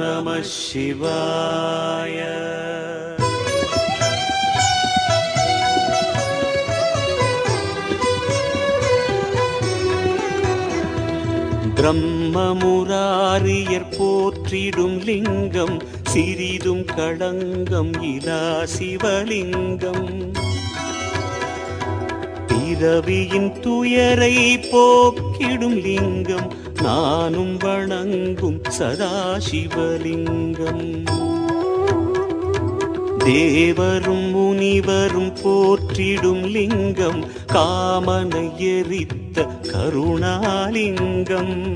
நம சிவாய பிரம்மமுராரியர் போற்றிடும் லிங்கம் சிறிதும் களங்கம் இலா சிவலிங்கம். பிறவியின் துயரை போக்கிடும் லிங்கம் நானும் வணங்கும் சதாசிவலிங்கம். தேவரும் முனிவரும் போற்றிடும் லிங்கம் காமனை எரித்த கருணாலிங்கம்.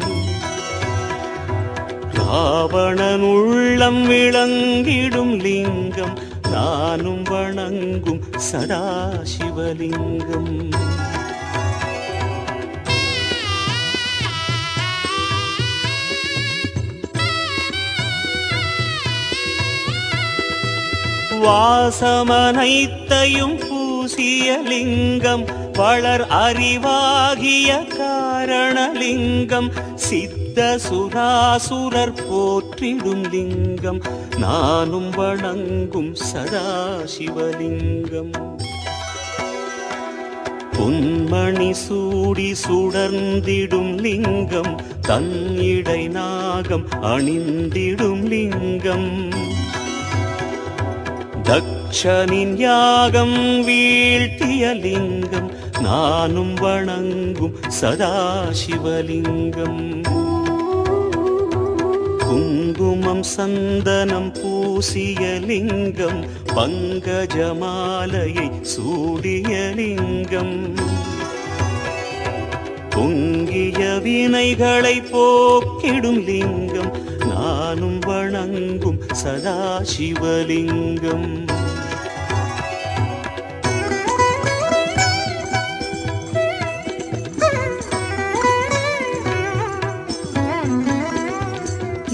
ராவணன் உள்ளம் விளங்கிடும் லிங்கம் நானும் வணங்கும் சதாசிவலிங்கம். வாசமனைத்தையும் பூசிய லிங்கம் வளர் அறிவாகிய காரணலிங்கம் சித்த சுராசுரர் போற்றிடும் லிங்கம் நானும் வணங்கும் சதாசிவலிங்கம். பொன்மணி சூடி சுடர்ந்திடும் லிங்கம் தன்னிடை நாகம் அணிந்திடும் லிங்கம். தக்ஷனின் யாகம் வீழ்த்திய லிங்கம் நானும் வணங்கும் சதாசிவலிங்கம். குங்குமம் சந்தனம் பூசிய லிங்கம் பங்கஜமாலையை சூடிய லிங்கம். பொங்கிய வினைகளை போக்கிடும் லிங்கம் நானும் வணங்கும் சதாசிவலிங்கம்.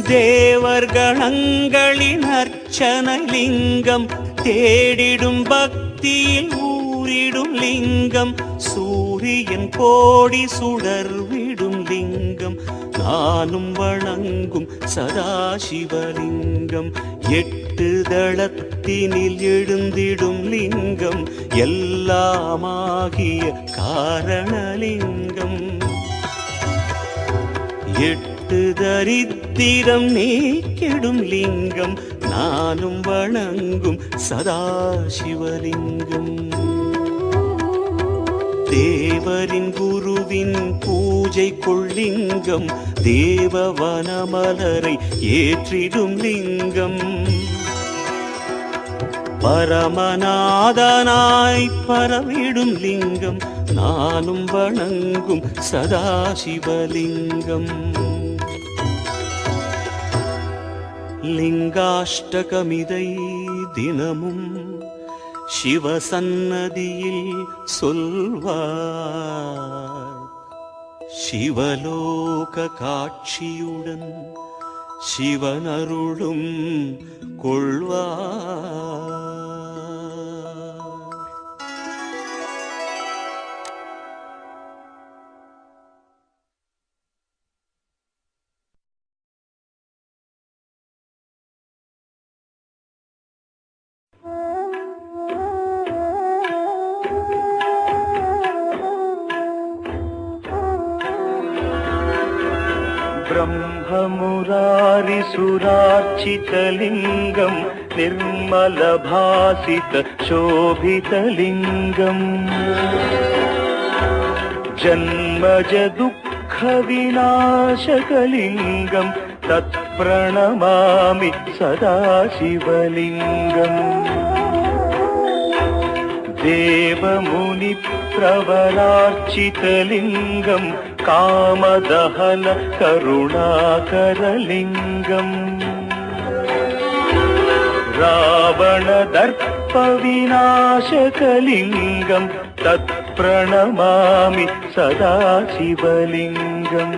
தேவர் கணங்களின் அர்ச்சனை லிங்கம் தேடிடும் பக்தியில் ஊரிடும் லிங்கம் சூரியன் கோடி சுடர்விடும் லிங்கம் நானும் வணங்கும் சதாசிவலிங்கம் எட்டு தளத்தினில் எழுந்திடும் லிங்கம் எல்லாமாகிய காரணலிங்கம். எட்டு தரித்திரம் நீக்கிடும் லிங்கம் நானும் வணங்கும் சதாசிவலிங்கம். தேவரின் குருவின் பூஜை கொள்ளிங்கம் தேவவனமலரை ஏற்றிடும் லிங்கம். பரமநாதனாய் பரவிடும் லிங்கம் நானும் வணங்கும் சதாசிவலிங்கம். லிங்காஷ்டகமிதை தினமும் சிவசன்னதியில் சொல்வார். சிவலோக காட்சியுடன் சிவனருளும் கொள்வார். ब्रह्ममुरारिसुरार्चितलिङ्गम् निर्मलभासितशोभितलिङ्गम् जन्मजदुःखविनाशकलिङ्गं तत्प्रणमामि सदाशिवलिङ्गम्। देवमुनि बलार्चितलिङ्गम् कामदहन करुणाकरलिङ्गम्। रावणदर्पविनाशकलिङ्गम् तत्प्रणमामि सदा शिवलिङ्गम्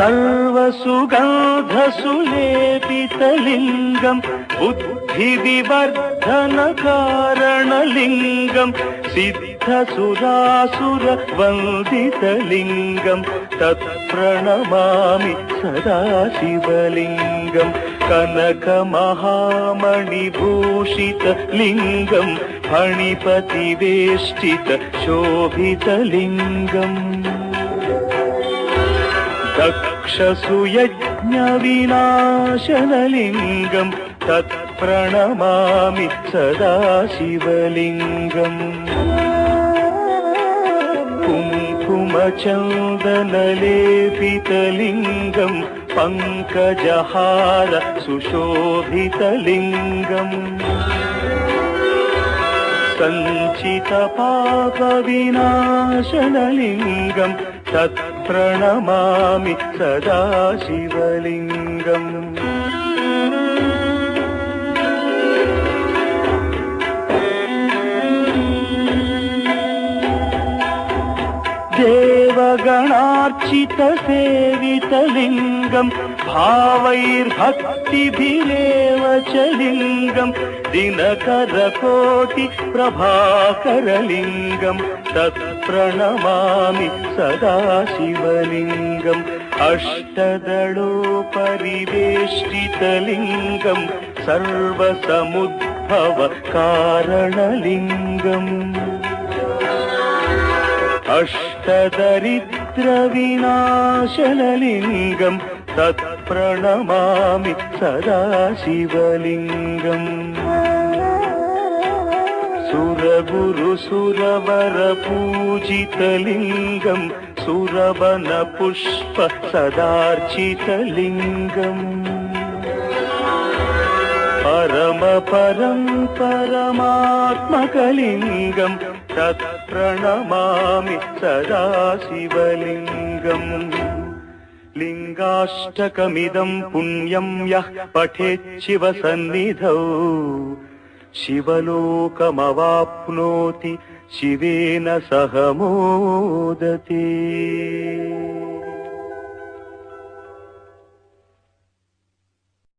सर्वसुगन्धसुलेपितलिङ्गम् बुद्धिविवर्धनकारणलिङ्गम् सिद्धसुरासुरवन्दितलिङ्गम् तत्प्रणमामि सदाशिवलिङ्गम् कनकमहामणिभूषितलिङ्गम् मणिपतिवेष्टित शोभितलिङ्गम् दक्षसुयज्ञविनाशनलिङ्गम् तत्प्रणमामि सदा शिवलिङ्गम्। कुङ्कुमचन्दनलेपितलिङ्गम् पङ्कजहार सुशोभितलिङ्गम् सञ्चितपापविनाशनलिङ्गम् तत्प्रणमामि सदा शिवलिङ्गम् देवगणार्चितसेवितलिङ्गम् भावैर्भक्तिभिरेव च लिङ्गम् दिनकरकोटिप्रभाकरलिङ्गम् तत्प्रणमामि सदा शिवलिङ्गम् अष्टदलोपरिवेष्टितलिङ्गम् सर्वसमुद्भव कारणलिङ्गम् अष्टदरिद्रविनाशनलिङ्गम् तत्प्रणमामि प्रणमामि सदाशिवलिङ्गम् सुरगुरुसुरवरपूजितलिङ्गम् सुरवनपुष्प सदार्चितलिङ्गम्। सुरवनपुष्पसदार्चितलिङ्गम् परमपरं परमात्मकलिङ्गं तत्प्रणमामि सदा शिवलिङ्गम्। लिङ्गाष्टकमिदम् पुण्यम् यः पठेच्छिवसन्निधौ शिवलोकमवाप्नोति शिवेन सह मोदते